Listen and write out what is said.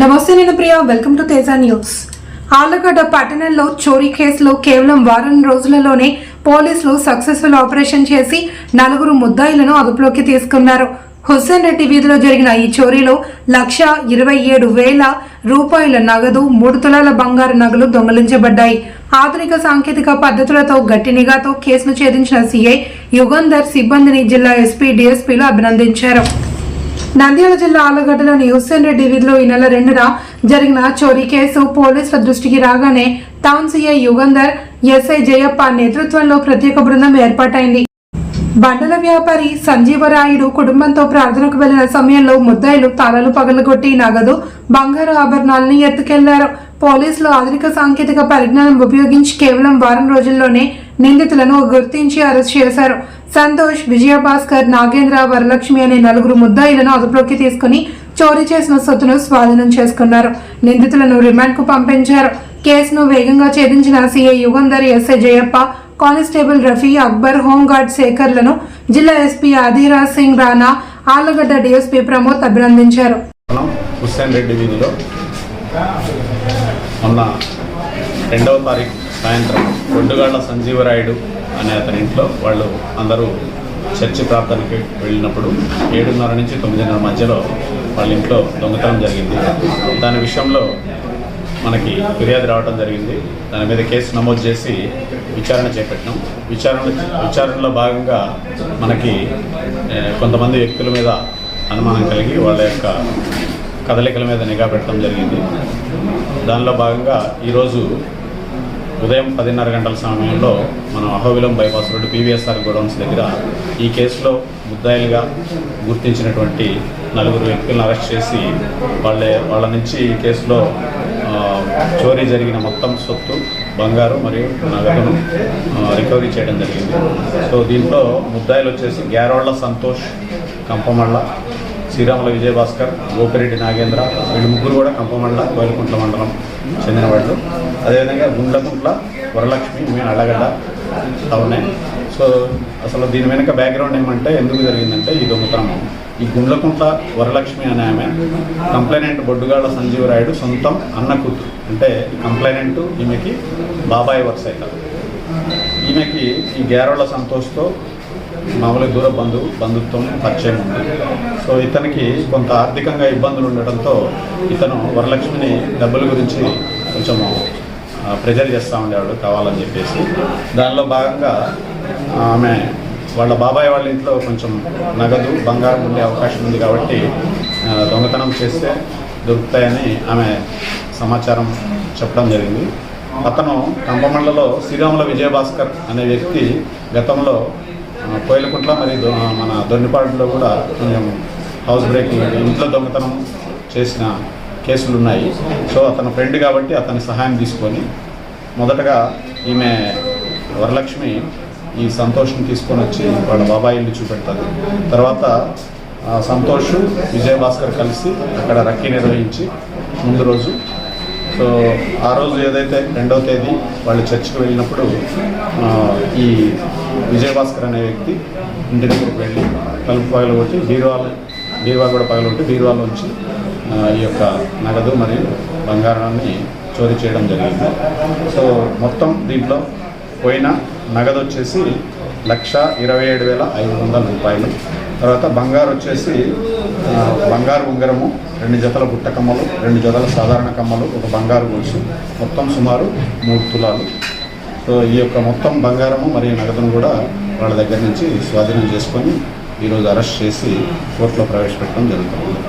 నమస్తే నేను Priya. Welcome to Teja news Allagadda పట్టణంలో చోరీ కేసులో కేవలం వారం రోజులలోనే పోలీసులు సక్సెస్ఫుల్ ఆపరేషన్ చేసి నలుగురు ముద్దాయిలను అదుపులోకి తీసుకున్నారు. హుస్సేన్ రెడ్డి వీధిలో జరిగిన ఈ చోరీలో లక్ష ఇరవై ఏడు వేల రూపాయల నగదు మూడు తులాల బంగారు నగలు దొంగలించబడ్డాయి. ఆధునిక సాంకేతిక పద్ధతులతో గట్టి నిఘాతో కేసును ఛేదించిన సీఐ యుగంధర్ సిబ్బందిని జిల్లా ఎస్పీ డిఎస్పీలు అభినందించారు. నంద్యాల జిల్లా ఆలగడ్డలోని హుస్సేన్ రెడ్డి వీధిలో ఈ నెల రెండున జరిగిన చోరీ కేసు పోలీసుల దృష్టికి రాగానే town CI Yugandhar SI Jayappa నేతృత్వంలో ప్రత్యేక బృందం ఏర్పాటైంది. బండల వ్యాపారి సంజీవరాయుడు కుటుంబంతో ప్రార్థనకు వెళ్ళిన సమయంలో ముద్దాయిలు తలలు పగలగొట్టి నగదు బంగారు ఆభరణాలను ఎత్తుకెళ్ళారు. పోలీసులు ఆధునిక సాంకేతిక పరిజ్ఞానం ఉపయోగించి కేవలం వారం రోజుల్లోనే నిందితులను గుర్తించి అరెస్ట్ చేశారు. సంతోష్ విజయభాస్కర్ నాగేంద్ర వరలక్ష్మి అనే నలుగురు ముద్దాయిలను అదుపులోకి తీసుకుని చోరీ చేసిన సొత్తును స్వాధీనం చేసుకున్నారు. నిందితులను రిమాండ్కు పంపించారు. కేసును వేగంగా ఛేదించిన CI Yugandhar SI Jayappa constable Rafi Akbar home guard శేఖర్లను జిల్లా ఎస్పీ అధీరాజ్ సింగ్ రాణా ఆళ్ళగడ్డ డిఎస్పీ ప్రమోద్ అభినందించారు. హుస్సేన్ రెడ్డి వీధిలో మొన్న రెండవ తారీఖు సాయంత్రం ఒడ్డుగాళ్ళ సంజీవరాయుడు అనే అతని ఇంట్లో వాళ్ళు అందరూ చర్చి ప్రార్థనకి వెళ్ళినప్పుడు ఏడున్నర నుంచి తొమ్మిదిన్నర మధ్యలో వాళ్ళ ఇంట్లో దొంగతనం జరిగింది. దాని విషయంలో మనకి ఫిర్యాదు రావడం జరిగింది. దాని మీద కేసు నమోదు చేసి విచారణ చేపట్టినాం. విచారణ విచారణలో భాగంగా మనకి కొంతమంది వ్యక్తుల మీద అనుమానం కలిగి వాళ్ళ యొక్క కదలికల మీద నిఘా పెట్టడం జరిగింది. దానిలో భాగంగా ఈరోజు ఉదయం పదిన్నర గంటల సమయంలో మనం Ahobilam bypass road PVSR godowns దగ్గర ఈ కేసులో ముద్దాయిలుగా గుర్తించినటువంటి నలుగురు వ్యక్తులను అరెస్ట్ చేసి వాళ్ళ వాళ్ళ నుంచి ఈ కేసులో చోరీ జరిగిన మొత్తం సొత్తు బంగారు మరియు నగదును రికవరీ చేయడం జరిగింది. సో దీంట్లో ముద్దాయిలు వచ్చేసి గ్యారోళ్ళ సంతోష్ కంపమళ్ళ శ్రీరాముల విజయభాస్కర్ గోపిరెడ్డి నాగేంద్ర వీళ్ళు ముగ్గురు కూడా కంపమండల కోయలకుంట్ల మండలం చెందిన వాళ్ళు. అదేవిధంగా గుండ్లకుంట్ల వరలక్ష్మి మీ అళ్ళగడ్డ టౌనే సో అసలు దీని వెనుక బ్యాక్గ్రౌండ్ ఏమంటే ఎందుకు జరిగిందంటే ఈ దొంగతనం. ఈ గుండ్లకుంట్ల వరలక్ష్మి అనే ఆమె కంప్లైనెంట్ బొడ్డుగాళ్ళ సంజీవరాయుడు సొంతం అన్న కూతురు. అంటే ఈ కంప్లైనెంట్ ఈమెకి బాబాయ్ వర్స్ అవుతారు ఈమెకి ఈ గేరోళ్ళ సంతోష్తో మామూలుగా దూర బంధువు బంధుత్వం పరిచయం ఉంది. సో ఇతనికి కొంత ఆర్థికంగా ఇబ్బందులు ఉండటంతో ఇతను వరలక్ష్మిని డబ్బుల గురించి కొంచెము ప్రెజర్ చేస్తూ ఉండేవాడు కావాలని చెప్పేసి. దానిలో భాగంగా ఆమె వాళ్ళ బాబాయ్ వాళ్ళ ఇంట్లో కొంచెం నగదు బంగారం ఉండే అవకాశం ఉంది కాబట్టి దొంగతనం చేస్తే దొరుకుతాయని ఆమె సమాచారం చెప్పడం జరిగింది. అతను కంపమండలో శ్రీరాముల విజయభాస్కర్ అనే వ్యక్తి గతంలో కోయిలకుంట్ల మరి దొ- మన దొన్నిపాడులో కూడా కొంచెం హౌస్ బ్రేకింగ్ ఇంట్లో దొంగతనం చేసిన కేసులు ఉన్నాయి. సో అతను ఫ్రెండ్ కాబట్టి అతని సహాయం తీసుకొని మొదటగా ఈమె వరలక్ష్మి ఈ సంతోష్ని తీసుకొని వచ్చి వాళ్ళ బాబాయి ఇల్లు చూపెడతారు తర్వాత సంతోష్ విజయభాస్కర్ కలిసి అక్కడ రక్కీ నిర్వహించి ముందు రోజు సో ఆ రోజు ఏదైతే రెండవ తేదీ వాళ్ళు చర్చికి వెళ్ళినప్పుడు ఈ విజయభాస్కర్ అనే వ్యక్తి ఇంటి దగ్గరికి వెళ్ళి తలుపు వచ్చి బీరువాలు బీరువా కూడా పగలగొట్టి బీరువాలోంచి ఆ, ఈ యొక్క నగదు మరియు బంగారాన్ని చోరీ చేయడం జరిగింది. సో మొత్తం దీంట్లో పోయిన నగదు వచ్చేసి లక్ష ఇరవై ఏడు వేల ఐదు వందల రూపాయలు. తర్వాత బంగారు వచ్చేసి బంగారు ఉంగరము రెండు జతల బుట్ట కమ్మలు రెండు జతల సాధారణ కమ్మలు ఒక బంగారు గొలుసు. మొత్తం సుమారు మూడు తులాలు. సో ఈ యొక్క మొత్తం బంగారము మరియు నగదును కూడా వాళ్ళ దగ్గర నుంచి స్వాధీనం చేసుకొని ఈరోజు అరెస్ట్ చేసి కోర్టులో ప్రవేశపెట్టడం జరుగుతుంది.